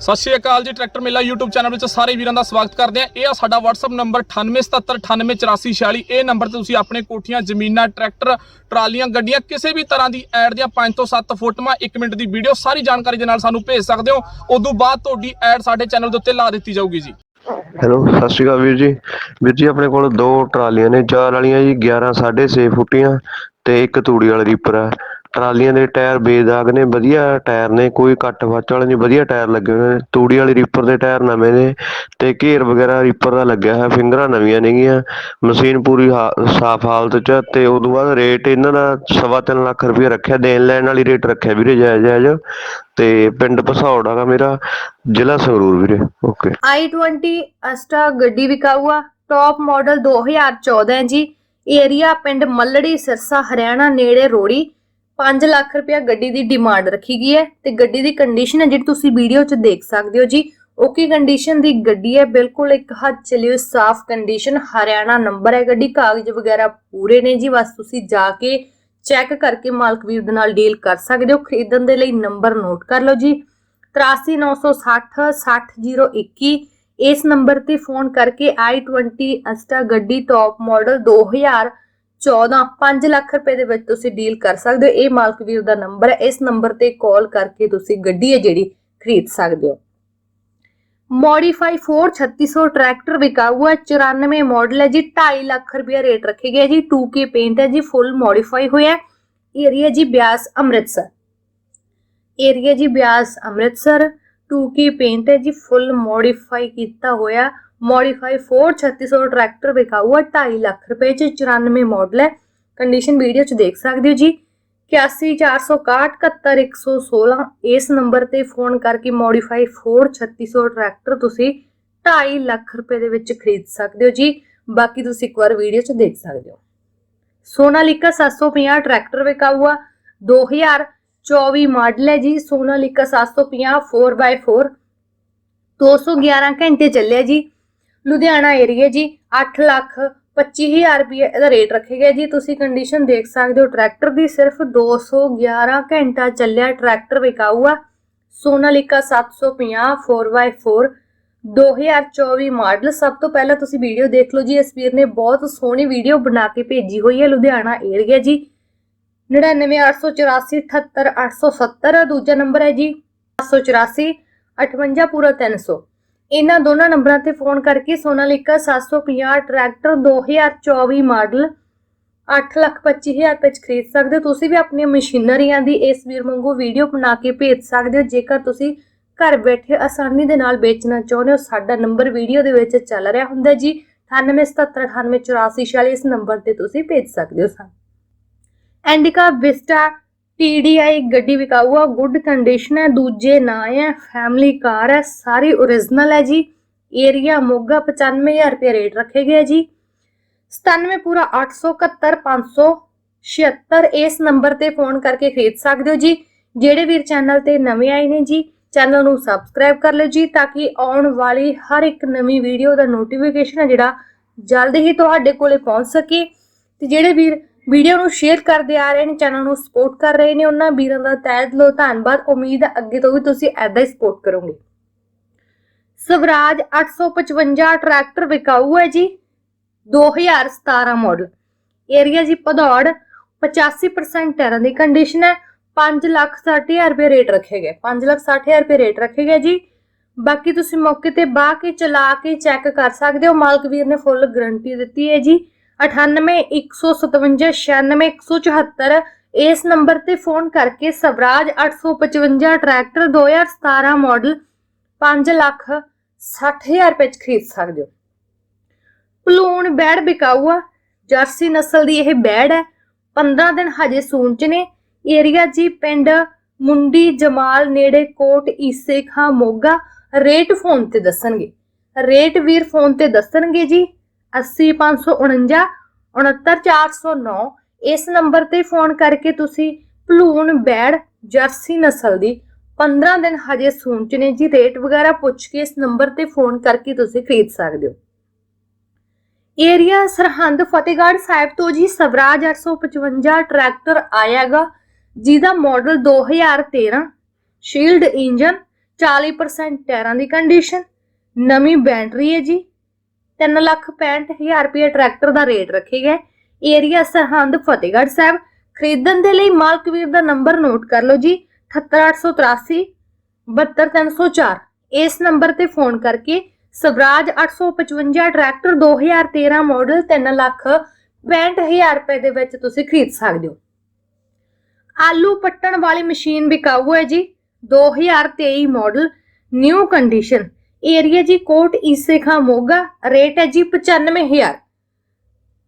ਸਤਿ ਸ਼੍ਰੀ ਅਕਾਲ ਜੀ, ਟਰੈਕਟਰ ਮੇਲਾ YouTube ਚੈਨਲ ਵਿੱਚ ਸਾਰੇ ਵੀਰਾਂ ਦਾ ਸਵਾਗਤ ਕਰਦੇ ਆ ਇਹ ਆ ਸਾਡਾ WhatsApp ਨੰਬਰ 9877988446 ਇਹ ਨੰਬਰ ਤੇ ਤੁਸੀਂ ਆਪਣੇ ਕੋਠੀਆਂ, ਜ਼ਮੀਨਾਂ, ਟਰੈਕਟਰ, ਟਰਾਲੀਆਂ, ਗੱਡੀਆਂ ਕਿਸੇ ਵੀ ਤਰ੍ਹਾਂ ਦੀ ਐਡ ਦੀਆਂ 5 ਤੋਂ 7 ਫੋਟੋਆਂ 1 ਮਿੰਟ ਦੀ ਵੀਡੀਓ ਸਾਰੀ ਜਾਣਕਾਰੀ ਦੇ ਨਾਲ ਸਾਨੂੰ ਭੇਜ ਸਕਦੇ ਹੋ। ਉਦੋਂ ਬਾਅਦ ਤੁਹਾਡੀ ਐਡ ਸਾਡੇ ਚੈਨਲ ਦੇ ਉੱਤੇ ਲਾ ਦਿੱਤੀ ਜਾਊਗੀ ਜੀ। ਹੈਲੋ ਸਤਿ ਸ਼੍ਰੀ ਅਕਾਲ ਵੀਰ ਜੀ। ਵੀਰ ਜੀ, ਆਪਣੇ ਕੋਲ ਦੋ ਟਰਾਲੀਆਂ ਨੇ। ਚਾਰ ਵਾਲੀਆਂ ਜੀ 11 6.5 ਫੁੱਟੀਆਂ ਤੇ ਇੱਕ ਤੂੜੀ ਵਾਲਾ ਰੀਪਰ ਆ ਟਰਾਲੀਆਂ ਦੇ ਟਾਇਰ ਬੇਦਾਗ ਨੇ, ਵਧੀਆ ਟਾਇਰ ਨੇ, ਕੋਈ ਕੱਟ ਵੱਚ ਵਾਲੇ ਨਹੀਂ, ਵਧੀਆ ਟਾਇਰ ਲੱਗੇ ਹੋਏ ਨੇ, ਤੂੜੀ ਵਾਲੀ ਰੀਪਰ ਦੇ ਟਾਇਰ ਨਵੇਂ ਨੇ ਤੇ ਘੇਰ ਵਗੈਰਾ ਰੀਪਰ ਦਾ ਲੱਗਿਆ ਹੋਇਆ, ਫਿੰਗਰਾਂ ਨਵੀਆਂ ਨੇਗੀਆਂ, ਮਸ਼ੀਨ ਪੂਰੀ ਸਾਫ਼ ਹਾਲਤ 'ਚ ਤੇ ਉਦੋਂ ਬਾਅਦ ਰੇਟ ਇਹਨਾਂ ਦਾ ਸਵਾ ਤਿੰਨ ਲੱਖ ਰੁਪਏ ਰੱਖਿਆ, ਦੇਣ ਲੈਣ ਵਾਲੀ ਰੇਟ ਰੱਖਿਆ ਵੀਰੇ ਜਾਇਜ਼ ਜਾਇਜ਼ ਤੇ ਪਿੰਡ ਭਸੌੜ ਹੈਗਾ ਮੇਰਾ, ਜ਼ਿਲ੍ਹਾ ਸੰਗਰੂਰ ਵੀਰੇ ਓਕੇ i20 ਅਸਟਾ ਗੱਡੀ ਵਿਕਾਊ ਟੌਪ ਮਾਡਲ 2014 ਜੀ, ਏਰੀਆ ਪਿੰਡ ਮੱਲੜੀ, ਸਿਰਸਾ, ਹਰਿਆਣਾ, ਨੇੜੇ ਰੋੜੀ। 5 ਲੱਖ ਰੁਪਇਆ ਗੱਡੀ ਦੀ ਡਿਮਾਂਡ ਰੱਖੀ ਗਈ ਹੈ ਤੇ ਗੱਡੀ ਦੀ ਕੰਡੀਸ਼ਨ ਹੈ ਜਿਹੜੀ ਤੁਸੀਂ ਵੀਡੀਓ 'ਚ ਦੇਖ ਸਕਦੇ ਹੋ ਜੀ ਓਕੇ ਕੰਡੀਸ਼ਨ ਦੀ ਗੱਡੀ ਹੈ? ਬਿਲਕੁਲ ਇੱਕ ਹੱਥ ਚੱਲੀ ਸਾਫ਼ ਕੰਡੀਸ਼ਨ ਹਰਿਆਣਾ ਨੰਬਰ ਹੈ ਗੱਡੀ, ਕਾਗਜ਼ ਵਗੈਰਾ ਪੂਰੇ ਨੇ ਜੀ, ਬਸ ਤੁਸੀਂ ਜਾ ਕੇ ਚੈੱਕ ਕਰਕੇ ਮਾਲਕ ਵੀਰ ਦੇ ਨਾਲ ਡੀਲ ਕਰ ਸਕਦੇ ਹੋ, ਖਰੀਦਣ ਦੇ ਲਈ ਨੰਬਰ ਨੋਟ ਕਰ ਲਓ ਜੀ। 83960 60021 ਇਸ ਨੰਬਰ ਤੇ ਫੋਨ ਕਰਕੇ i20 ਅਸਟਾ ਗੱਡੀ ਟੌਪ ਮਾਡਲ 2014 5 ਲੱਖ ਰੁਪਏ ਦੇ ਵਿੱਚ ਤੁਸੀਂ ਡੀਲ ਕਰ ਸਕਦੇ ਹੋ। ਇਹ ਮਾਲਕ ਵੀਰ ਦਾ ਨੰਬਰ ਹੈ। ਇਸ ਨੰਬਰ ਤੇ ਕਾਲ ਕਰਕੇ ਤੁਸੀਂ ਗੱਡੀ ਹੈ ਜਿਹੜੀ ਖਰੀਦ ਸਕਦੇ ਹੋ। ਮੋਡੀਫਾਈ 4600 ਟਰੈਕਟਰ ਵਿਕਾਊ ਹੈ 94 ਮਾਡਲ ਹੈ ਜੀ। 2.5 ਲੱਖ ਰੁਪਏ ਰੇਟ ਰੱਖੇ ਗਏ ਜੀ। 2K ਪੇਂਟ ਹੈ ਜੀ। ਫੁੱਲ ਮੋਡੀਫਾਈ ਹੋਇਆ। ਏਰੀਆ ਜੀ ਬਿਆਸ ਅੰਮ੍ਰਿਤਸਰ। ਏਰੀਆ ਜੀ ਬਿਆਸ ਅੰਮ੍ਰਿਤਸਰ। 2K ਪੇਂਟ ਹੈ ਜੀ। ਫੁੱਲ ਮੋਡੀਫਾਈ ਕੀਤਾ ਹੋਇਆ। ਮੋਡੀਫਾਈ 4600 ਟਰੈਕਟਰ ਵਿਕਾਊ ਹੈ 2.5 ਲੱਖ ਰੁਪਏ ਚ 94 ਮਾਡਲ ਹੈ ਕੰਡੀਸ਼ਨ ਵੀਡੀਓ ਚ ਦੇਖ ਸਕਦੇ ਹੋ ਜੀ। 8146171116 ਇਸ ਨੰਬਰ ਤੇ ਫੋਨ ਕਰਕੇ ਮੋਡੀਫਾਈ 4600 ਟਰੈਕਟਰ ਤੁਸੀਂ 2.5 ਲੱਖ ਰੁਪਏ ਦੇ ਵਿੱਚ ਖਰੀਦ ਸਕਦੇ ਹੋ ਜੀ। ਬਾਕੀ ਤੁਸੀਂ ਇੱਕ ਵਾਰ ਵੀਡੀਓ 'ਚ ਦੇਖ ਸਕਦੇ ਹੋ। ਸੋਨਾਲੀਕਾ 750 ਟਰੈਕਟਰ ਵਿਕਾਊ ਆ 2024 ਮਾਡਲ ਹੈ ਜੀ। ਸੋਨਾਲੀਕਾ 750 4x4 211 ਘੰਟੇ ਚੱਲਿਆ ਜੀ। ਲੁਧਿਆਣਾ ਏਰੀਆ ਜੀ 8 ਲੱਖ 25000 ਰੁਪਏ ਇਹਦਾ ਰੇਟ ਰੱਖੇ ਗਿਆ ਜੀ। ਤੁਸੀਂ ਕੰਡੀਸ਼ਨ ਦੇਖ ਸਕਦੇ ਹੋ ਟਰੈਕਟਰ ਦੀ ਸਿਰਫ 211 ਘੰਟਾ ਚੱਲਿਆ ਟਰੈਕਟਰ ਵਿਕਾਊ ਆ ਸੋਨਾਲੀਕਾ 750 4x4 2024 ਮਾਡਲ ਸਭ ਤੋਂ ਪਹਿਲਾਂ ਤੁਸੀਂ ਵੀਡੀਓ ਦੇਖ ਲਓ ਜੀ, ਇਸ ਵੀਰ ਨੇ ਬਹੁਤ ਸੋਹਣੀ ਵੀਡੀਓ ਬਣਾ ਕੇ ਭੇਜੀ ਹੋਈ ਹੈ ਲੁਧਿਆਣਾ ਏਰੀਆ ਜੀ। 9988478870 ਦੂਜਾ ਨੰਬਰ ਹੈ ਜੀ 784 58 ਪੂਰਾ 300 ਇਹਨਾਂ ਦੋਨਾਂ ਨੰਬਰਾਂ ਤੇ ਫੋਨ ਕਰਕੇ ਸੋਨਾਲੀਕਾ 750 ਟਰੈਕਟਰ 2024 ਮਾਡਲ 825000 ਰੁਪਏ ਚ ਖਰੀਦ ਸਕਦੇ ਹੋ। ਤੁਸੀਂ ਵੀ ਆਪਣੀਆਂ ਮਸ਼ੀਨਰੀਆਂ ਦੀ ਇਸ ਵੀਰ ਵਾਂਗੂ ਵੀਡੀਓ ਬਣਾ ਕੇ ਭੇਜ ਸਕਦੇ ਹੋ। ਜੇਕਰ ਤੁਸੀਂ ਘਰ ਬੈਠੇ ਆਸਾਨੀ ਦੇ ਨਾਲ ਵੇਚਣਾ ਚਾਹੁੰਦੇ ਹੋ, ਸਾਡਾ ਨੰਬਰ ਵੀਡੀਓ ਦੇ ਵਿੱਚ ਚੱਲ ਰਿਹਾ ਹੁੰਦਾ ਜੀ। 9877988446 ਇਸ ਨੰਬਰ ਤੇ ਤੁਸੀਂ ਭੇਜ ਸਕਦੇ ਹੋ ਸਾਨੂੰ। ਐਂਡਿਕਾ ਵਿਸਟਾ TDI ਗੱਡੀ ਵਿਕਾਊ ਆ ਗੁੱਡ ਕੰਡੀਸ਼ਨ ਹੈ ਦੂਜੇ ਨਾਂ ਹੈ ਫੈਮਿਲੀ ਕਾਰ ਹੈ ਸਾਰੀ origignal ਹੈ ਜੀ। ਏਰੀਆ ਮੋਗਾ 95000 ਰੁਪਏ ਰੇਟ ਰੱਖੇ ਗਏ ਜੀ। 97 ਪੂਰਾ 871576 ਇਸ ਨੰਬਰ ਤੇ ਫੋਨ ਕਰਕੇ ਖਰੀਦ ਸਕਦੇ ਹੋ ਜੀ। ਜਿਹੜੇ ਵੀਰ ਚੈਨਲ ਤੇ ਨਵੇਂ ਆਏ ਨੇ ਜੀ ਚੈਨਲ ਨੂੰ ਸਬਸਕ੍ਰਾਈਬ ਕਰ ਲਓ ਜੀ, ਤਾਂ ਕਿ ਆਉਣ ਵਾਲੀ ਹਰ ਇੱਕ ਨਵੀਂ ਵੀਡੀਓ ਦਾ ਨੋਟੀਫਿਕੇਸ਼ਨ ਹੈ ਜਿਹੜਾ ਜਲਦ ਹੀ ਤੁਹਾਡੇ ਕੋਲੇ ਪਹੁੰਚ ਸਕੇ। ਤੇ ਜਿਹੜੇ ਵੀਰ ਵੀਡੀਓ ਨੂੰ ਸ਼ੇਅਰ ਕਰਦੇ ਆ ਰਹੇ ਨੇ, ਚੈਨਲ ਨੂੰ ਸਪੋਰਟ ਕਰ ਰਹੇ ਨੇ ਉਹਨਾਂ ਵੀਰਾਂ ਦਾ ਤਹਿ ਦਿਲੋਂ ਧੰਨਵਾਦ, ਉਮੀਦ ਹੈ ਅੱਗੇ ਤੋਂ ਵੀ ਤੁਸੀਂ ਐਦਾਂ ਹੀ ਸਪੋਰਟ ਕਰੋਗੇ। ਸਵਰਾਜ 855 ਟਰੈਕਟਰ ਵਿਕਾਊ ਹੈ ਜੀ 2017 ਮਾਡਲ ਏਰੀਆ ਜੀ ਭਦੌੜ 85% ਟਾਇਰਾਂ ਦੀ ਕੰਡੀਸ਼ਨ ਹੈ 5 ਲੱਖ 60000 ਰੁਪਏ ਰੇਟ ਰੱਖੇ ਗਏ 5 ਲੱਖ 60000 ਰੁਪਏ ਰੇਟ ਰੱਖੇ ਗਏ ਜੀ। ਬਾਕੀ ਤੁਸੀਂ ਮੌਕੇ ਤੇ ਬਾਹ ਕੇ ਚਲਾ ਕੇ ਚੈੱਕ ਕਰ ਸਕਦੇ ਹੋ, ਮਾਲਕ ਵੀਰ ਨੇ ਫੁੱਲ ਗਰੰਟੀ ਦਿੱਤੀ ਹੈ ਜੀ। 98 157 96 174 ਇਸ ਨੰਬਰ ਤੇ ਫੋਨ ਕਰਕੇ ਸਵਰਾਜ 855 ਟਰੈਕਟਰ 2017 ਮਾਡਲ 5 ਲੱਖ 60000 ਰੁਪਏ ਚ ਖਰੀਦ ਸਕਦੇ ਹੋ। ਪਲੂਣ ਬੈੜ ਬਿਕਾਊ ਆ, ਜਰਸੀ ਨਸਲ ਦੀ ਇਹ ਬੈੜ ਹੈ 15 ਦਿਨ ਹਜੇ ਸੂਣ ਚ ਨੇ, ਏਰੀਆ ਜੀ ਪਿੰਡ ਮੁੰਡੀ ਜਮਾਲ ਨੇੜੇ ਕੋਟ ਈਸੇ ਖਾਂ ਮੋਗਾ, ਰੇਟ ਫੋਨ ਤੇ ਦੱਸਣਗੇ। ਰੇਟ ਵੀਰ ਫੋਨ ਤੇ ਦੱਸਣਗੇ ਜੀ। 80549 69409 ਇਸ ਨੰਬਰ ਤੇ ਫੋਨ ਕਰਕੇ ਤੁਸੀਂ ਭਲੂਣ, ਬੈੜ, ਜਰਸੀ ਨਸਲ ਦੀ 15 ਦਿਨ ਹਜੇ ਸੂਣ ਚ ਨੇ ਜੀ। ਰੇਟ ਵਗੈਰਾ ਪੁੱਛ ਕੇ ਇਸ ਨੰਬਰ ਤੇ ਫੋਨ ਕਰਕੇ ਤੁਸੀਂ ਖਰੀਦ ਸਕਦੇ ਹੋ। ਏਰੀਆ ਸਰਹੰਦ ਫਤਿਹਗੜ੍ਹ ਸਾਹਿਬ ਤੋਂ ਜੀ ਸਵਰਾਜ 855 ਟਰੈਕਟਰ ਆਇਆਗਾ, ਜਿਹਦਾ ਮਾਡਲ 2013 ਸ਼ੀਲਡ ਇੰਜਨ 40% ਟਾਇਰਾਂ ਦੀ ਕੰਡੀਸ਼ਨ ਨਵੀਂ ਬੈਟਰੀ ਹੈ ਜੀ। 365000 ਰੁਪਏ ਟਰੈਕਟਰ ਦਾ ਰੇਟ ਰੱਖੇ ਗਏ। ਏਰੀਆ ਸਰਹੰਦ ਫਤਿਹਗੜ੍ਹ ਸਾਹਿਬ। ਖਰੀਦਣ ਦੇ ਲਈ ਮਾਲਕ ਵੀਰ ਦਾ ਨੰਬਰ ਨੋਟ ਕਰ ਲਓ ਜੀ। 78883 72304 ਇਸ ਨੰਬਰ ਤੇ ਫੋਨ ਕਰਕੇ ਸਵਰਾਜ 855 ਟਰੈਕਟਰ 2013 ਮਾਡਲ 3 ਲੱਖ 65000 ਰੁਪਏ ਦੇ ਵਿੱਚ ਤੁਸੀਂ ਖਰੀਦ ਸਕਦੇ ਹੋ। ਆਲੂ ਪੱਟਣ ਵਾਲੀ ਮਸ਼ੀਨ ਵਿਕਾਊ ਹੈ ਜੀ। 2023 ਮਾਡਲ ਨਿਊ ਕੰਡੀਸ਼ਨ। ਏਰੀਆ ਜੀ ਕੋਟ ਈਸੇ ਖਾਂ ਮੋਗਾ, ਰੇਟ ਹੈ ਜੀ 95000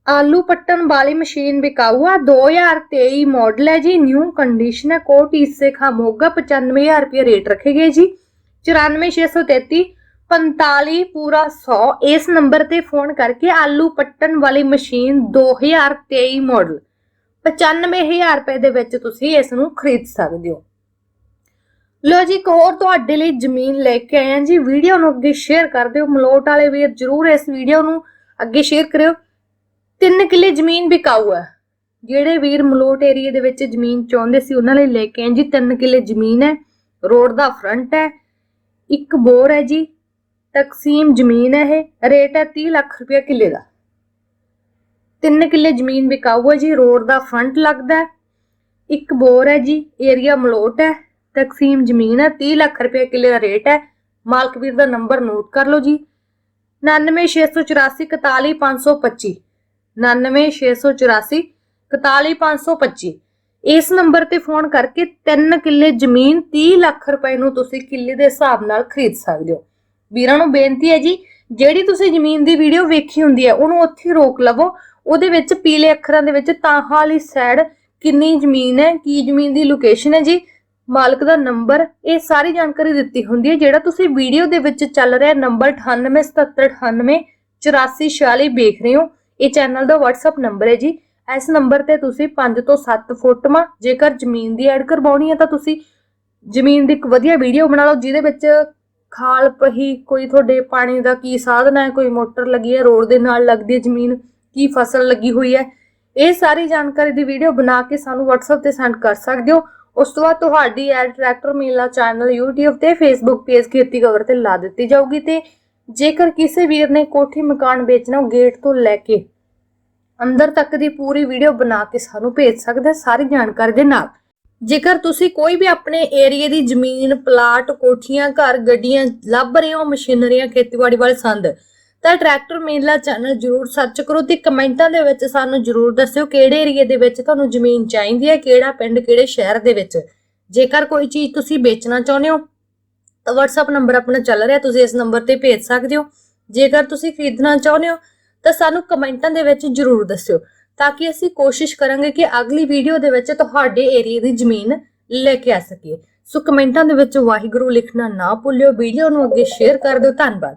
ਆਲੂ ਪੱਟਣ ਵਾਲੀ ਮਸ਼ੀਨ ਵਿਕਾਊ ਆ 2023 ਮਾਡਲ ਹੈ ਜੀ ਨਿਊ ਕੰਡੀਸ਼ਨ ਹੈ, ਕੋਟ ਈਸੇ ਖਾਂ ਮੋਗਾ 95000 ਰੁਪਏ ਰੇਟ ਰੱਖੇ ਗਏ ਜੀ। 94633 45 ਪੂਰਾ 100 ਇਸ ਨੰਬਰ ਤੇ ਫੋਨ ਕਰਕੇ ਆਲੂ ਪੱਟਣ ਵਾਲੀ ਮਸ਼ੀਨ 2023 ਮਾਡਲ 95000 ਰੁਪਏ ਦੇ ਵਿੱਚ ਤੁਸੀਂ ਇਸ ਨੂੰ ਖਰੀਦ ਸਕਦੇ ਹੋ। ਲੋ ਜੀ, ਇੱਕ ਹੋਰ ਤੁਹਾਡੇ ਲਈ ਜ਼ਮੀਨ ਲੈ ਕੇ ਆਏ ਹਾਂ ਜੀ। ਵੀਡੀਓ ਨੂੰ ਅੱਗੇ ਸ਼ੇਅਰ ਕਰ ਦਿਓ। ਮਲੋਟ ਵਾਲੇ ਵੀਰ ਜਰੂਰ ਇਸ ਵੀਡੀਓ ਨੂੰ ਅੱਗੇ ਸ਼ੇਅਰ ਕਰਿਓ। ਤਿੰਨ ਕਿੱਲੇ ਜ਼ਮੀਨ ਵਿਕਾਊ ਹੈ। ਜਿਹੜੇ ਵੀਰ ਮਲੋਟ ਏਰੀਆ ਦੇ ਵਿੱਚ ਜ਼ਮੀਨ ਚਾਹੁੰਦੇ ਸੀ, ਉਹਨਾਂ ਲਈ ਲੈ ਕੇ ਆਏ ਜੀ। ਤਿੰਨ ਕਿੱਲੇ ਜ਼ਮੀਨ ਹੈ। ਰੋਡ ਦਾ ਫਰੰਟ ਹੈ। ਇੱਕ ਬੋਰ ਹੈ ਜੀ। ਤਕਸੀਮ ਜ਼ਮੀਨ ਹੈ ਇਹ। ਰੇਟ ਹੈ 30 ਲੱਖ ਰੁਪਏ ਕਿੱਲੇ ਦਾ। ਤਿੰਨ ਕਿੱਲੇ ਜ਼ਮੀਨ ਵਿਕਾਊ ਹੈ ਜੀ। ਰੋਡ ਦਾ ਫਰੰਟ ਲੱਗਦਾ ਹੈ। ਇੱਕ ਬੋਰ ਹੈ ਜੀ। ਏਰੀਆ ਮਲੋਟ ਹੈ। ਤਕਸੀਮ ਜ਼ਮੀਨ ਹੈ 30 ਲੱਖ ਰੁਪਏ ਕਿੱਲੇ ਦਾ ਰੇਟ ਹੈ। ਮਾਲਕ ਵੀਰ ਦਾ ਨੰਬਰ ਨੋਟ ਕਰ ਲਓ ਜੀ। 99684 41525 99684 41525 ਇਸ ਨੰਬਰ ਤੇ ਫੋਨ ਕਰਕੇ 3 ਕਿੱਲੇ ਜ਼ਮੀਨ 30 ਲੱਖ ਰੁਪਏ ਨੂੰ ਤੁਸੀਂ ਕਿੱਲੇ ਦੇ ਹਿਸਾਬ ਨਾਲ ਖਰੀਦ ਸਕਦੇ ਹੋ। ਵੀਰਾਂ ਨੂੰ ਬੇਨਤੀ ਹੈ ਜੀ, ਜਿਹੜੀ ਤੁਸੀਂ ਜ਼ਮੀਨ ਦੀ ਵੀਡੀਓ ਵੇਖੀ ਹੁੰਦੀ ਹੈ, ਉਹਨੂੰ ਉੱਥੇ ਰੋਕ ਲਵੋ। ਉਹਦੇ ਵਿੱਚ ਪੀਲੇ ਅੱਖਰਾਂ ਦੇ ਵਿੱਚ ਤਾਹਾਂ ਵਾਲੀ ਸਾਈਡ ਕਿੰਨੀ ਜ਼ਮੀਨ ਹੈ, ਕੀ ਜ਼ਮੀਨ ਦੀ ਲੋਕੇਸ਼ਨ ਹੈ ਜੀ। ਮਾਲਕ ਦਾ ਨੰਬਰ, ਇਹ ਸਾਰੀ ਜਾਣਕਾਰੀ ਦਿੱਤੀ ਹੁੰਦੀ ਹੈ, ਜਿਹੜਾ ਤੁਸੀਂ ਵੀਡੀਓ ਦੇ ਵਿੱਚ ਚੱਲ ਰਿਹਾ ਨੰਬਰ 987798 8446 ਵੇਖ ਰਹੇ ਹੋ, ਇਹ ਚੈਨਲ ਦਾ WhatsApp ਨੰਬਰ ਹੈ ਜੀ। ਇਸ ਨੰਬਰ ਤੇ ਤੁਸੀਂ 5 ਤੋਂ 7 ਫੋਟੋਆਂ, ਜੇਕਰ ਜ਼ਮੀਨ ਦੀ ਐਡ ਕਰਵਾਉਣੀ ਹੈ ਤਾਂ ਤੁਸੀਂ ਜ਼ਮੀਨ ਦੀ ਇੱਕ ਵਧੀਆ ਵੀਡੀਓ ਬਣਾ ਲਓ, ਜਿਹਦੇ ਵਿੱਚ ਖਾਲ ਪਹੀ, ਕੋਈ ਤੁਹਾਡੇ ਪਾਣੀ ਦਾ ਕੀ ਸਾਧਨ ਹੈ, ਕੋਈ ਮੋਟਰ ਲੱਗੀ ਹੈ, ਰੋਡ ਦੇ ਨਾਲ ਲੱਗਦੀ ਹੈ ਜ਼ਮੀਨ, ਕੀ ਫਸਲ ਲੱਗੀ ਹੋਈ ਹੈ, ਇਹ ਸਾਰੀ ਜਾਣਕਾਰੀ ਦੀ ਵੀਡੀਓ ਬਣਾ ਕੇ ਸਾਨੂੰ WhatsApp ਤੇ ਸੈਂਡ ਕਰ ਸਕਦੇ ਹੋ। ਉਸ ਤੋਂ ਬਾਅਦ ਤੁਹਾਡੀ ad tractor Mela channel YouTube ਤੇ Facebook ਪੇਜ ਖੇਤੀ ਕਵਰ ਤੇ ਲਾ ਦਿੱਤੀ ਜਾਊਗੀ ਤੇ ਜੇਕਰ ਕਿਸੇ ਵੀਰ ਨੇ ਕੋਠੀ ਮਕਾਨ ਵੇਚਣਾ ਉਹ ਗੇਟ ਤੋਂ ਲੈ ਕੇ ਅੰਦਰ ਤੱਕ ਦੀ ਪੂਰੀ ਵੀਡੀਓ ਬਣਾ ਕੇ ਸਾਨੂੰ ਭੇਜ ਸਕਦਾ ਸਾਰੀ ਜਾਣਕਾਰੀ ਦੇ ਨਾਲ। ਜੇਕਰ ਤੁਸੀਂ ਕੋਈ ਵੀ ਆਪਣੇ ਏਰੀਏ ਦੀ ਜ਼ਮੀਨ ਪਲਾਟ ਕੋਠੀਆਂ, ਘਰ, ਗੱਡੀਆਂ ਲੱਭ ਰਹੇ ਹੋ, ਮਸ਼ੀਨਰੀਆਂ, ਖੇਤੀਬਾੜੀ ਵਾਲੇ ਸੰਦ ਤਾਂ ਟਰੈਕਟਰ ਮੇਲਾ ਚੈਨਲ ਜਰੂਰ ਸਰਚ ਕਰੋ ਤੇ ਕਮੈਂਟਾਂ ਦੇ ਵਿੱਚ ਸਾਨੂੰ ਜਰੂਰ ਦੱਸਿਓ ਕਿਹੜੇ ਏਰੀਏ ਦੇ ਵਿੱਚ ਤੁਹਾਨੂੰ ਜ਼ਮੀਨ ਚਾਹੀਦੀ ਹੈ, ਕਿਹੜਾ ਪਿੰਡ, ਕਿਹੜੇ ਸ਼ਹਿਰ ਦੇ ਵਿੱਚ। ਜੇਕਰ ਕੋਈ ਚੀਜ਼ ਤੁਸੀਂ ਵੇਚਣਾ ਚਾਹੁੰਦੇ ਹੋ, ਤਾਂ WhatsApp ਨੰਬਰ ਆਪਣਾ ਚੱਲ ਰਿਹਾ, ਤੁਸੀਂ ਇਸ ਨੰਬਰ ਤੇ ਭੇਜ ਸਕਦੇ ਹੋ। ਜੇਕਰ ਤੁਸੀਂ ਖਰੀਦਣਾ ਚਾਹੁੰਦੇ ਹੋ, ਤਾਂ ਸਾਨੂੰ ਕਮੈਂਟਾਂ ਦੇ ਵਿੱਚ ਜਰੂਰ ਦੱਸਿਓ, ਤਾਂ ਕਿ ਅਸੀਂ ਕੋਸ਼ਿਸ਼ ਕਰਾਂਗੇ ਕਿ ਅਗਲੀ ਵੀਡੀਓ ਦੇ ਵਿੱਚ ਤੁਹਾਡੇ ਏਰੀਏ ਦੀ ਜ਼ਮੀਨ ਲੈ ਕੇ ਆ ਸਕੀਏ। ਸੋ ਕਮੈਂਟਾਂ ਦੇ ਵਿੱਚ ਵਾਹਿਗੁਰੂ ਲਿਖਣਾ ਨਾ ਭੁੱਲਿਓ ਵੀਡੀਓ ਨੂੰ ਅੱਗੇ ਸ਼ੇਅਰ ਕਰ ਦਿਓ। ਧੰਨਵਾਦ।